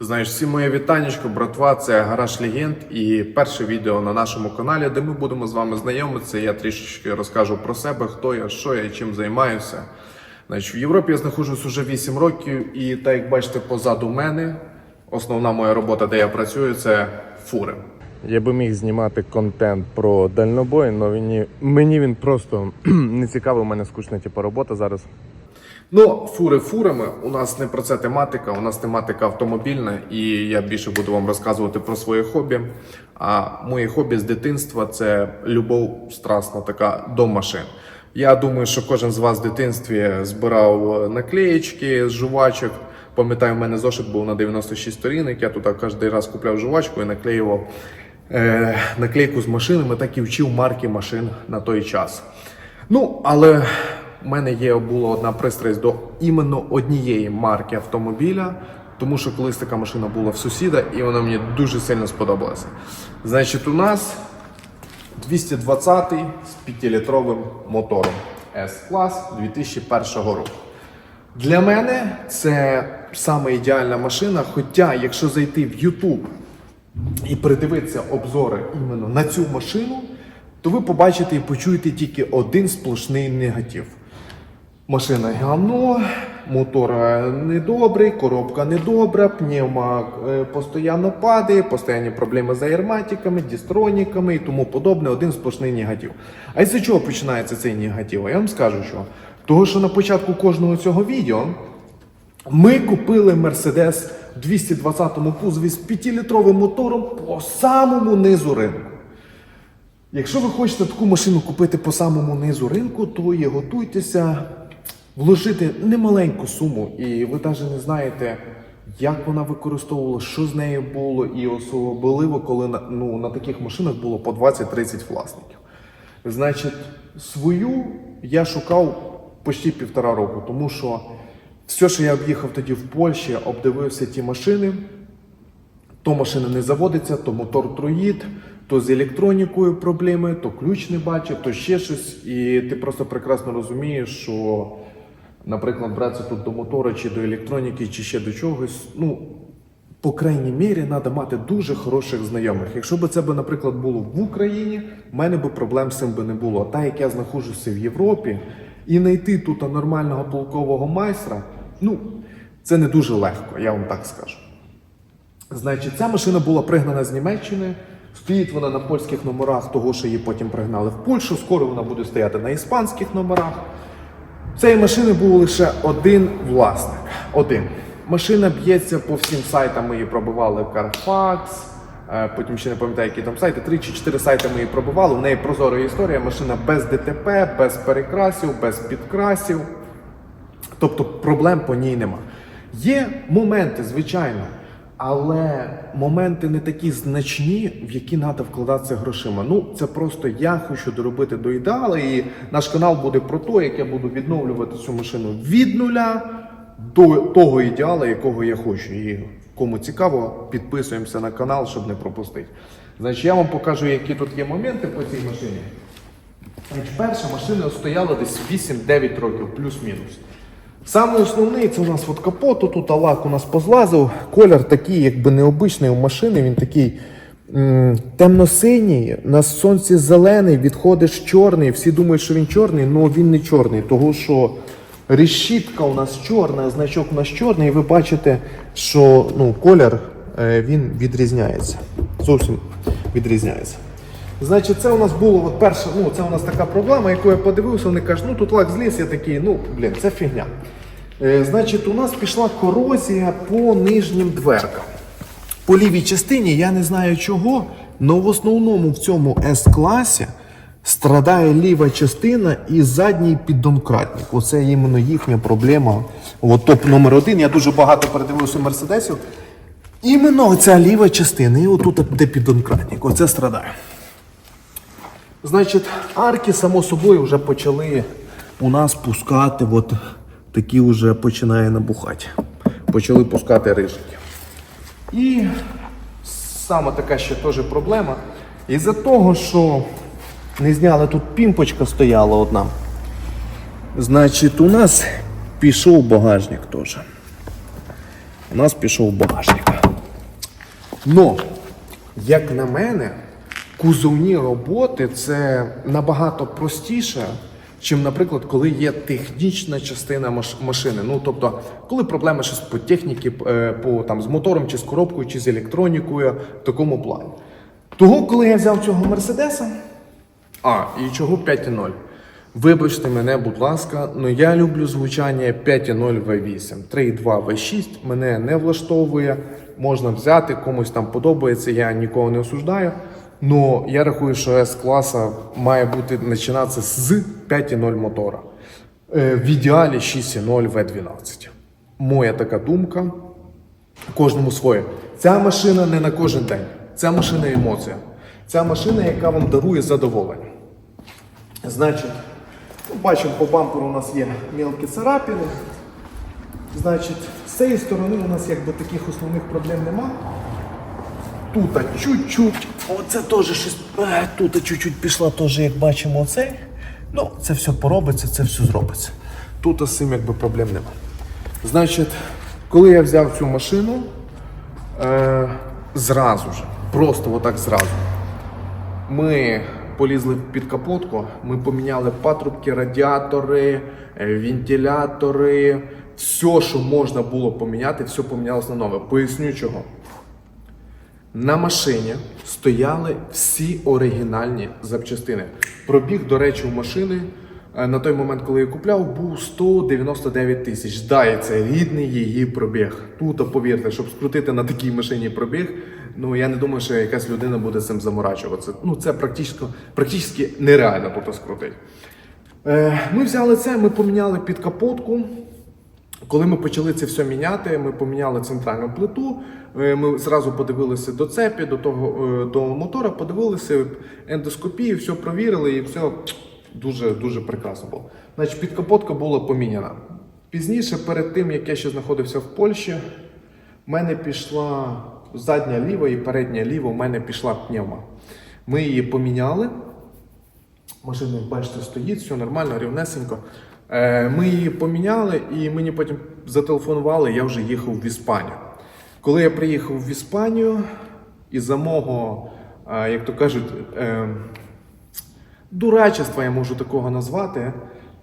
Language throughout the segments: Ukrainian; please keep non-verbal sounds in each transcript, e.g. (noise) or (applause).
Знаєш, всі моє вітанечко, братва, це гараж легенд і перше відео на нашому каналі, де ми будемо з вами знайомитися. Я трішечки розкажу про себе, хто я, що я і чим займаюся. Значить, в Європі я знаходжусь уже 8 років, і так як бачите, позаду мене основна моя робота, де я працюю, це фури. Я би міг знімати контент про дальнобой, але мені він просто (clears throat) не цікавий. У мене скучна типу, робота зараз. Ну, фури фурами. У нас не про це тематика, у нас тематика автомобільна, і я більше буду вам розказувати про своє хобі. А моє хобі з дитинства це любов страсна така до машин. Я думаю, що кожен з вас в дитинстві збирав наклеєчки з жувачок. Пам'ятаю, в мене зошит був на 96 сторінок. Я тут кожен раз купляв жувачку і наклеював е, наклейку з машинами, так і вчив марки машин на той час. Ну, але в мене є була одна пристрасть до іменно однієї марки автомобіля, тому що колись така машина була в сусіда, і вона мені дуже сильно сподобалася. Значить, у нас 220 з 5-літровим мотором S-клас 2001 року. Для мене це саме ідеальна машина. Хоча, якщо зайти в YouTube і передивитися обзори іменно на цю машину, то ви побачите і почуєте тільки один сплошний негатив. Машина гавно, мотор е, недобрий, коробка недобра, пневма е, постійно падає, постійні проблеми з аерматиками, дістроніками і тому подобне. Один сплошний негатив. А із чого починається цей негатив? Я вам скажу, що того, що на початку кожного цього відео ми купили Mercedes 220-му кузові з 5-літровим мотором по самому низу ринку. Якщо ви хочете таку машину купити по самому низу ринку, то і готуйтеся вложити немаленьку суму, і ви навіть не знаєте, як вона використовувала, що з нею було, і особливо, коли на, ну, на таких машинах було по 20-30 власників. Значить, свою я шукав почти півтора року, тому що все, що я об'їхав тоді в Польщі, обдивився ті машини, то машина не заводиться, то мотор троїть, то з електронікою проблеми, то ключ не бачить, то ще щось. І ти просто прекрасно розумієш, що, наприклад, братися тут до мотора, чи до електроніки, чи ще до чогось, ну, по крайній мірі, треба мати дуже хороших знайомих. Якщо б це, наприклад, було в Україні, в мене б проблем з цим би не було. А так як я знаходжуся в Європі, і знайти тут нормального толкового майстра, ну, це не дуже легко, я вам так скажу. Значить, ця машина була пригнана з Німеччини. Стоїть вона на польських номерах, того, що її потім пригнали в Польщу. Скоро вона буде стояти на іспанських номерах. Цієї машини був лише один власник. Один. Машина б'ється по всім сайтам. Ми її пробивали Carfax, е, потім ще не пам'ятаю, які там сайти. Три чи чотири сайти ми її пробивали. У неї прозора історія. Машина без ДТП, без перекрасів, без підкрасів. Тобто проблем по ній нема. Є моменти, звичайно, але моменти не такі значні, в які треба вкладатися грошима. Ну, це просто я хочу доробити до ідеалу, і наш канал буде про те, як я буду відновлювати цю машину від нуля до того ідеалу, якого я хочу. І кому цікаво, підписуємося на канал, щоб не пропустити. Значить, я вам покажу, які тут є моменти по цій машині. Перша машина стояла десь 8-9 років, плюс-мінус. Саме основний це у нас от капот, тут лак у нас позлазив. Колір такий, якби необичний у машини, він такий темно-синій, на сонці зелений, відходиш чорний. Всі думають, що він чорний, але він не чорний, тому що решітка у нас чорна, значок у нас чорний, і ви бачите, що ну, колір е, він відрізняється. Зовсім відрізняється. Значить, це у нас було от перша, ну це у нас така проблема, яку я подивився, вони кажуть, ну тут лак зліз, я такий, ну блін, це фігня. Е, значить, у нас пішла корозія по нижнім дверкам. По лівій частині я не знаю чого, але в основному в цьому С-класі страдає ліва частина і задній піддомкратник. Оце іменно їхня проблема. От топ номер один. Я дуже багато передивився мерседесів. Іменно оця ліва частина, і отут де піддомкратник. Оце страдає. Значить, арки, само собою, вже почали у нас пускати, от такі вже починає набухати. Почали пускати рижики. І саме така ще теж проблема. Із-за того, що не зняли тут пімпочка стояла одна. Значить, у нас пішов багажник теж. У нас пішов багажник. Но, як на мене, кузовні роботи це набагато простіше, чим, наприклад, коли є технічна частина машини. Ну, тобто, коли проблеми щось по техніці, е, по, там, з мотором, чи з коробкою, чи з електронікою, в такому плані. Того, коли я взяв цього Мерседеса, а, і чого 5.0? Вибачте мене, будь ласка, але я люблю звучання 5.0 V8. 3.2 V6 мене не влаштовує. Можна взяти, комусь там подобається, я нікого не осуждаю. Но я рахую, що S-класа має бути починатися з 5.0 мотора. Е, В ідеалі 6.0 V12. Моя така думка. Кожному своє. Ця машина не на кожен день. Ця машина емоція. Ця машина, яка вам дарує задоволення. Значить, ну, бачимо, по бамперу у нас є мілкі царапини. Значить, з цієї сторони у нас якби таких основних проблем нема. Тут чуть-чуть, оце теж щось, тут чуть-чуть пішла теж, як бачимо, оцей. Ну, це все поробиться, це все зробиться. Тут з цим якби проблем нема. Значить, коли я взяв цю машину, е, зразу ж, просто отак зразу. Ми полізли під капотку, ми поміняли патрубки, радіатори, е, вентилятори, все, що можна було поміняти, все помінялось на нове. Поясню чого. На машині стояли всі оригінальні запчастини. Пробіг, до речі, у машини е, на той момент, коли я купляв, був 199 тисяч. Це рідний її пробіг. Тут, повірте, щоб скрутити на такій машині пробіг, ну я не думаю, що якась людина буде цим заморачуватися. Ну це практично, практично нереально тут скрутити. Е, ми взяли це, ми поміняли під капотку. Коли ми почали це все міняти, ми поміняли центральну плиту. е, Ми зразу подивилися до цепі, до того е, до мотора, подивилися ендоскопію, все провірили і все дуже дуже прекрасно було. Значить, підкапотка була поміняна. Пізніше, перед тим як я ще знаходився в Польщі, в мене пішла задня ліва і передня ліва, в мене пішла пневма. Ми її поміняли. Машина, бачите, стоїть, все нормально, рівнесенько. Е, Ми її поміняли, і мені потім зателефонували, я вже їхав в Іспанію. Коли я приїхав в Іспанію, із-за мого, е, як то кажуть, е, дурачества, я можу такого назвати,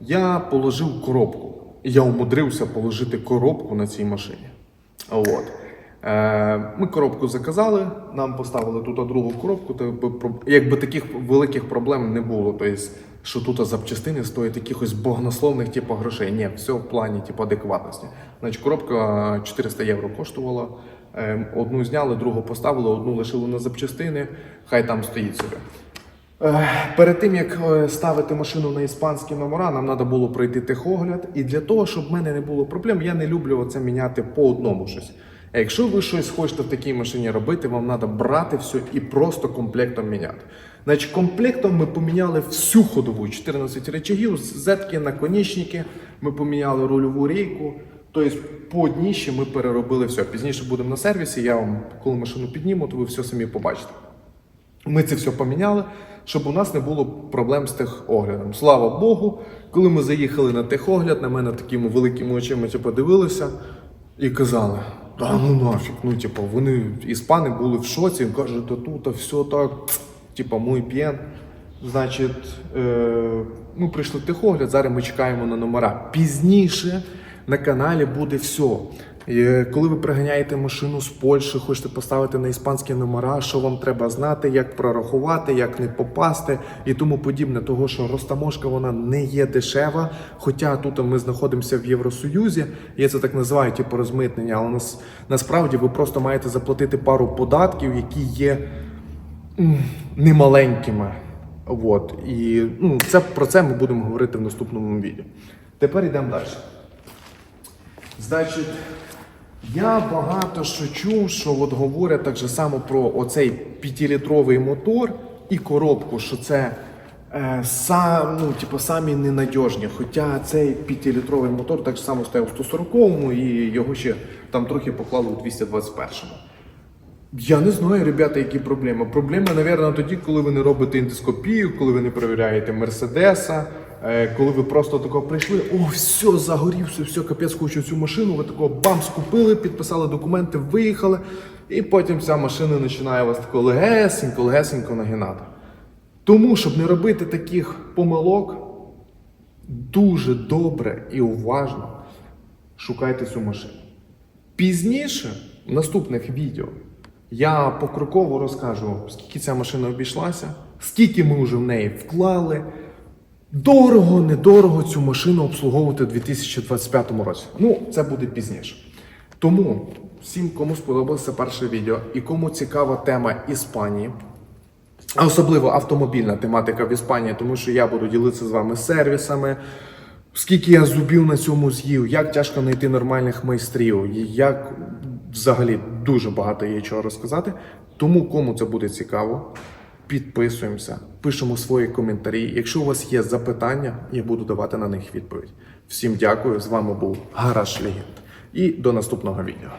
я положив коробку. Я умудрився положити коробку на цій машині. От. Ми коробку заказали, нам поставили тут другу коробку, якби таких великих проблем не було. Тобто, що тут запчастини стоять якихось богословних типу, грошей. Ні, все в плані типу, адекватності. Значить, коробка 400 євро коштувала. Е, Одну зняли, другу поставили, одну лишили на запчастини, хай там стоїть собі. Е, Перед тим як е, ставити машину на іспанські номера, нам треба було пройти техогляд. І для того, щоб в мене не було проблем, я не люблю це міняти по одному щось. А якщо ви щось хочете в такій машині робити, вам треба брати все і просто комплектом міняти. Значить, комплектом ми поміняли всю ходову, 14 речагів, зетки, наконечники, ми поміняли рульову рейку. Тобто по дніщі ми переробили все. Пізніше будемо на сервісі. Я вам, коли машину підніму, то ви все самі побачите. Ми це все поміняли, щоб у нас не було проблем з техоглядом. Слава Богу, коли ми заїхали на техогляд, на мене такими великими очима типу, дивилися і казали: та ну нафіг, ну типу, вони іспани були в шоці, кажуть, та тут та все так, типу, мой п'єн. Значить, е, ми прийшли в техогляд, зараз ми чекаємо на номера. Пізніше на каналі буде все. Е, Коли ви приганяєте машину з Польщі, хочете поставити на іспанські номера, що вам треба знати, як прорахувати, як не попасти і тому подібне. Того, що розтаможка вона не є дешева. Хоча тут ми знаходимося в Євросоюзі, я це так називаю, типу розмитнення, але нас, насправді ви просто маєте заплатити пару податків, які є немаленькими. От. І ну, це, про це ми будемо говорити в наступному відео. Тепер йдемо далі. Значить, я багато що чув, що от говорять так же само про оцей п'ятилітровий мотор і коробку, що це е, сам, ну, типу, самі ненадіжні. Хоча цей п'ятилітровий мотор так само стояв у 140-му і його ще там трохи поклали у 221-му. Я не знаю, ребята, які проблеми. Проблеми, мабуть, тоді, коли ви не робите ендоскопію, коли ви не перевіряєте Мерседеса, коли ви просто тако прийшли, о, все, загорівся, все, капець, хочу цю машину, ви такого бам, скупили, підписали документи, виїхали. і потім вся машина починає вас тако легесенько, легесенько нагинати. Тому, щоб не робити таких помилок, дуже добре і уважно шукайте цю машину. Пізніше, в наступних відео, я покроково розкажу, скільки ця машина обійшлася, скільки ми вже в неї вклали. Дорого, недорого цю машину обслуговувати у 2025 році. Ну, це буде пізніше. Тому всім, кому сподобалося перше відео і кому цікава тема Іспанії, а особливо автомобільна тематика в Іспанії, тому що я буду ділитися з вами сервісами, скільки я зубів на цьому з'їв, як тяжко знайти нормальних майстрів, як взагалі дуже багато є чого розказати. Тому кому це буде цікаво, підписуємося, пишемо свої коментарі. Якщо у вас є запитання, я буду давати на них відповідь. Всім дякую. З вами був Гараж Легенд. І до наступного відео.